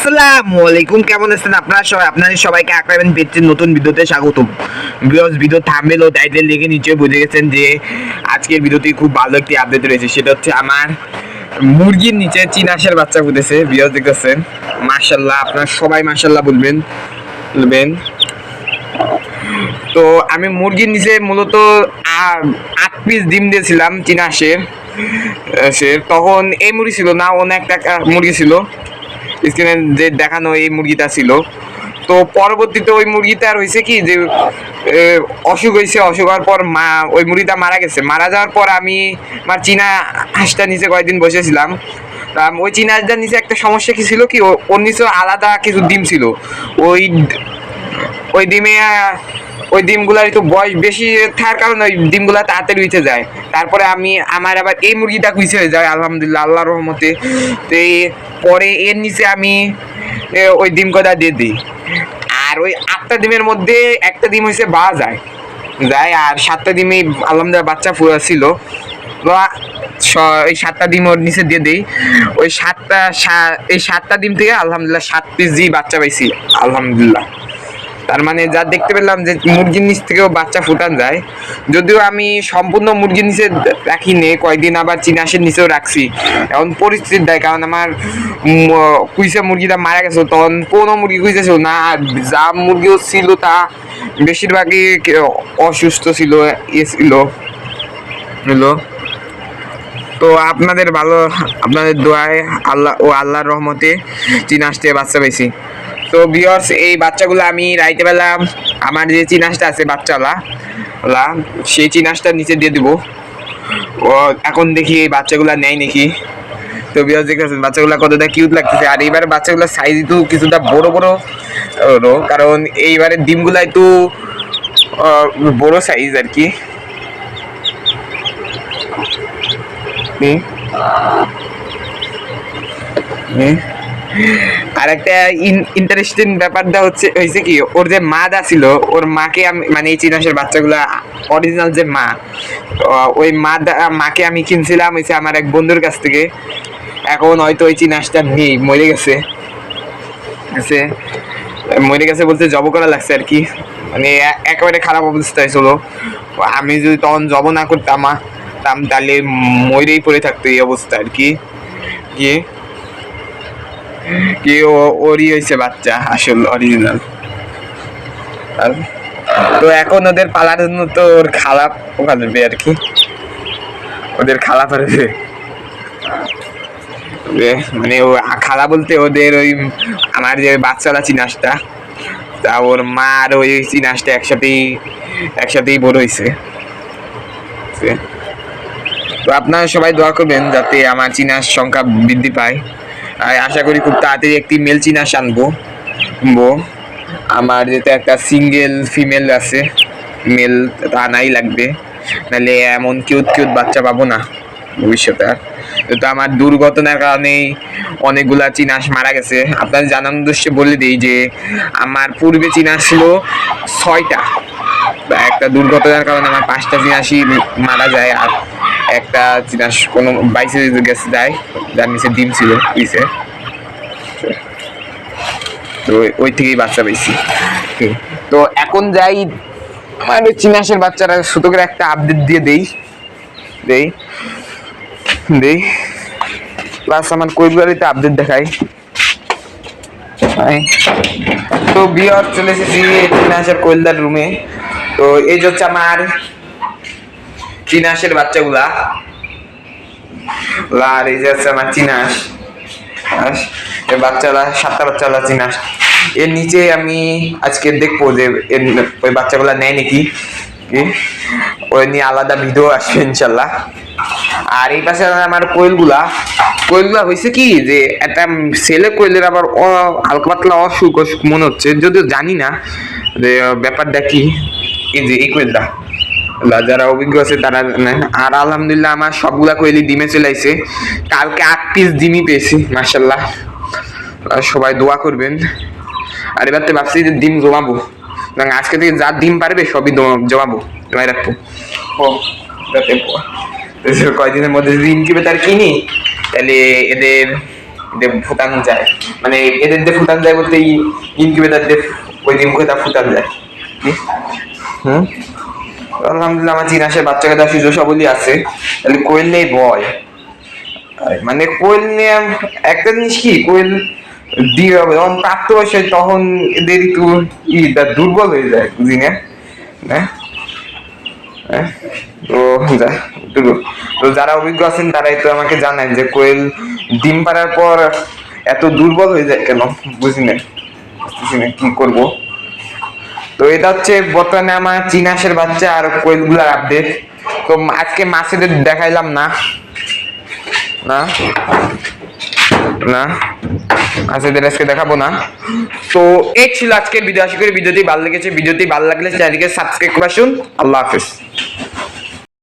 আসসালামু আলাইকুম কেমন আছেন আপনারা সবাই? আপনাদের সবাইকে আক্রামেন পেজের নতুন ভিডিওতে স্বাগতম। বিকজ ভিডিও থাম্বনেল ও টাইটেল লিখে নিচে বুঝে গেছেন যে আজকের ভিডিওতে খুব ভালো একটি আপডেট রয়েছে। সেটা হচ্ছে আমার মুরগির নিচে চিনাশের বাচ্চা ফুটেছে বিকজ দেখতেছেন? মার্শাল্লাহ আপনারা সবাই মার্শাল্লাহ বলবেন বলবেন। তো আমি মুরগির নিচে মূলত আট পিস ডিম দিয়েছিলাম চিনাশের সে তখন এই মুরগি ছিল না, অন্য একটা মুরগি ছিল। স্ক্রিনে যে দেখানো এই মুরগিটা ছিল। তো পরবর্তীতে ওই মুরগিটা আর হয়েছে কি যে অসুখ হয়েছে, অসুখ হওয়ার পর মা, ওই মুরগিটা মারা গেছে। মারা যাওয়ার পর আমি আমার চীনা হাঁসটা নিচে কয়েকদিন বসেছিলাম। ওই চীনা হাঁসটার নিচে একটা সমস্যা কি ছিল কি ওর নিচে আলাদা কিছু ডিম ছিল। ওই ওই ডিমে ওই ডিমগুলার একটু বয়স বেশি থাকার কারণে ওই ডিমগুলা তাড়াতাড়ি উঠে যায়। তারপরে আমি, আমার আবার এই মুরগিটা কুইছে হয়ে যায়, আলহামদুলিল্লাহ আল্লাহ রহমতে। তো পরে এর নিচে আমি ওই ডিম কটা দিয়ে দিই। আর ওই আটটা ডিমের মধ্যে একটা ডিম হয়েছে বা যায়। যায় আর সাতটা ডিমে আলহামদুলিল্লাহ বাচ্চা ফুয়া ছিল। এই সাতটা ডিম ওর নিচে দিয়ে দিই। ওই সাতটা এই সাতটা ডিম থেকে আলহামদুলিল্লাহ সাত পিস বাচ্চা পাইছি, আলহামদুলিল্লাহ। তার মানে যা দেখতে পেলাম যে মুরগির নিচ থেকেও বাচ্চা ফুটান যায়। যদিও আমি সম্পূর্ণ মুরগির নিচে রাখি নে কয়েকদিন আবার চিনাশের নিচেও রাখছি। এখন পরিস্থিতি দেয়, কারণ আমার কুইসা মুরগিটা মারা গেছে, তখন কোনো মুরগি কুইসা ছিল না যা মুরগিও ছিল তা বেশিরভাগই অসুস্থ ছিল ইয়ে ছিল। হলো তো আপনাদের ভালো, আপনাদের দোয়ায় আল্লাহ ও আল্লাহর রহমতে চিনাসতে বাচ্চা পেয়েছি তো বিয়র্স এই বাচ্চাগুলো আমি রাইতে পেলাম আমার যে চিনাসটা আছে, বাচ্চাওয়ালা, ওলা, সেই চিনাসটা নিচে দিয়ে দেবো। ও এখন দেখি এই বাচ্চাগুলো নেয় নাকি। তো বিয়র্স দেখতেছেন, বাচ্চাগুলো কতটা কিউট লাগতেছে। আর এইবার বাচ্চাগুলোর সাইজ একটু কিছুটা বড় বড় কারণ এইবারে ডিমগুলো একটু বড় সাইজ আর কি। হুম। আর একটা ইন্টারেস্টিং ব্যাপারটা হচ্ছে, হয়েছে কি, ওর যে মা দা ছিল, ওর মাকে আমি মানে এই চিনাসের বাচ্চাগুলা অরিজিনাল যে মা ওই মা দা, মাকে আমি কিনছিলাম, হয়েছে আমার এক বন্ধুর কাছ থেকে। এখন হয়তো ওই চিনাসটা নেই, মরে গেছে। গেছে মরে গেছে বলতে জব করা লাগছে আর কি। মানে একেবারে খারাপ অবস্থা হয়েছিল। আমি যদি তখন জব না করতাম তাম তাহলে মরেই পড়ে থাকতো এই অবস্থা আর কি। কি কি ওরই হয়েছে বাচ্চা, আসল অরিজিনাল তো এখন ওদের পালার জন্য তো ওর খালা পারবে আর কি। ওদের খালা পারবে মানে ও খালা বলতে ওদের ওই আমার যে বাচ্চারা চিনাসটা, তা ওর মা আর ওই চিনাসটা একসাথেই একসাথেই বড় হয়েছে তো আপনারা সবাই দোয়া করবেন যাতে আমার চিনার সংখ্যা বৃদ্ধি পায়। আশা করি খুব তাড়াতাড়ি একটি মেল চিনাস আনব। আমার যেহেতু একটা সিঙ্গেল ফিমেল আছে মেল আনাই লাগবে। নাহলে এমন কিউট কিউট বাচ্চা পাবো না ভবিষ্যতে আর। তো আমার দুর্ঘটনার কারণেই অনেকগুলা চিনাস মারা গেছে। আপনার জানানোর উদ্দেশ্যে বলে দিই যে, আমার পূর্বে চিনাস ছিল ছয়টা। একটা দুর্ঘটনার কারণে আমার পাঁচটা চিনাসি মারা যায় আর একটা চিনাস কোনো বাইসে গেছে যায়, যার নিচে ডিম ছিল পিসে তো ওই- থেকেই বাচ্চা পেয়েছি তো এখন যাই, আমার ওই চিনাসের বাচ্চারা শুধু করে একটা আপডেট দিয়ে দেই। দেই। দেই। প্লাস আমার কোয়েলবাড়িতে আপডেট দেখাই। তো বিয়ার চলে এসেছি চিনাসের কোয়েলদার রুমে তো এই যে হচ্ছে আমার চিনাসের বাচ্চাগুলা। আর এই যে আস, বাচ্চারা সাতটা বাচ্চারা চিনাস এর নিচে আমি আজকে দেখব যে এর ওই বাচ্চাগুলা নেয় নাকি। ওই নিয়ে আলাদা ভিডিও আসবে ইনশাল্লাহ। আর এই পাশে আমার কোয়েলগুলা। কোয়েলগুলা হয়েছে কি যে একটা ছেলে কোয়েলের আবার হালকা পাতলা অসুখ অসুখ মনে হচ্ছে। যদিও জানি না যে ব্যাপারটা কি। এই যে এই কোয়েলটা। যারা অভিজ্ঞ আছে, তারা জানে। আর আলহামদুলিল্লাহ আমার সবগুলা কোয়েলি ডিমে চলে আইছে। কালকে আট পিস ডিমই পেয়েছি মার্শাল্লাহ সবাই দোয়া করবেন। আর এবার তো ভাবছি যে ডিম জমাবো। আজকে থেকে যা ডিম পারবে সবই জমাবো, জমাই রাখব। ও, যাতে কয়দিনের মধ্যে যদি ইনকিউবেটার কিনি তাহলে এদের ফুটানো যায়। মানে এদের দিয়ে ফুটানো যায় বলতে এই ইনকিউবেটার দিয়ে ওই ডিম করে তা ফুটানো যায়? হুম? আলহামদুলিল্লাহ, আমার চিনাসের বাচ্চা কাচ্চা সুযোগ সবলই আছে। তাহলে কোয়েল নেই ভয় মানে কোয়েল নিয়ে একটা জিনিস কি, কোয়েল যখন প্রাপ্ত বয়স তখন এদের একটু দুর্বল হয়ে যায় বুঝি না? হ্যাঁ? তো তো যারা অভিজ্ঞ আছেন, তারাই তো আমাকে জানান যে কোয়েল ডিম পাড়ার পর এত দুর্বল হয়ে যায় কেন? বুঝি না না কি করব? তো এটা হচ্ছে বর্তমানে আমার চিনাসের বাচ্চা আর কোয়েলগুলার আপডেট তো আজকে মাছেদের দেখাইলাম না। না? না? মাছেদের আজকে দেখাবো না। তো এই ছিল আজকের ভিডিও। আশা করি ভিডিওটি ভালো লেগেছে। ভিডিওটি ভালো লাগলে চ্যানেলকে সাবস্ক্রাইব করে আসুন। আল্লাহ হাফিজ।